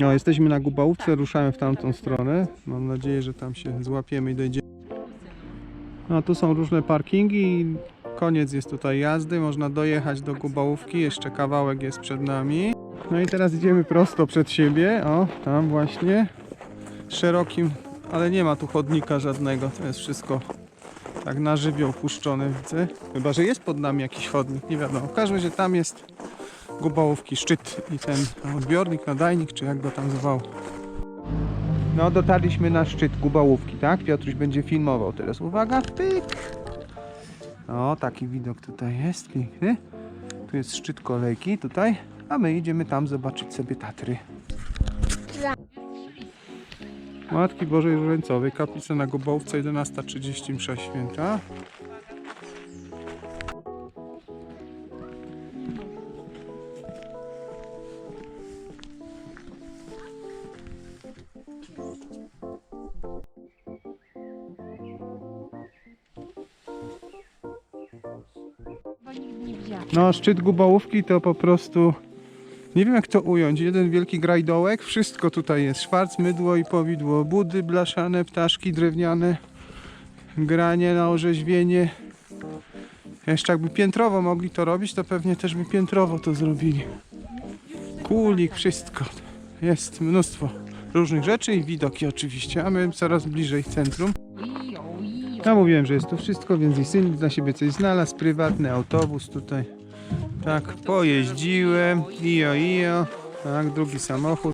No, jesteśmy na Gubałówce, ruszamy w tamtą stronę. Mam nadzieję, że tam się złapiemy i dojdziemy. No, tu są różne parkingi koniec jest tutaj jazdy. Można dojechać do Gubałówki, jeszcze kawałek jest przed nami. No i teraz idziemy prosto przed siebie. O, tam właśnie. Szerokim, ale nie ma tu chodnika żadnego. To jest wszystko tak na żywioł puszczone, widzę. Chyba, że jest pod nami jakiś chodnik, nie wiadomo. W każdym razie tam jest Gubałówki szczyt i ten odbiornik, nadajnik, czy jak go tam zwał. No, dotarliśmy na szczyt Gubałówki, tak? Piotruś będzie filmował teraz. Uwaga, pyk! O, taki widok tutaj jest, piękny. Tu jest szczyt kolejki, tutaj. A my idziemy tam zobaczyć sobie Tatry. Matki Bożej Różańcowej, kaplica na Gubałówce, 11.30 msza święta. Bo nie. No, szczyt Gubałówki to po prostu... Nie wiem jak to ująć. Jeden wielki grajdołek. Wszystko tutaj jest. Szwarc, mydło i powidło. Budy blaszane, ptaszki drewniane. Granie na orzeźwienie. Jeszcze jakby piętrowo mogli to robić, to pewnie też by piętrowo to zrobili. Kulik, wszystko. Jest mnóstwo różnych rzeczy i widoki oczywiście. A my coraz bliżej centrum. Ja mówiłem, że jest tu wszystko, więc i syn dla siebie coś znalazł. Prywatny autobus tutaj. Tak, pojeździłem. Ijo, ijo. Tak, drugi samochód.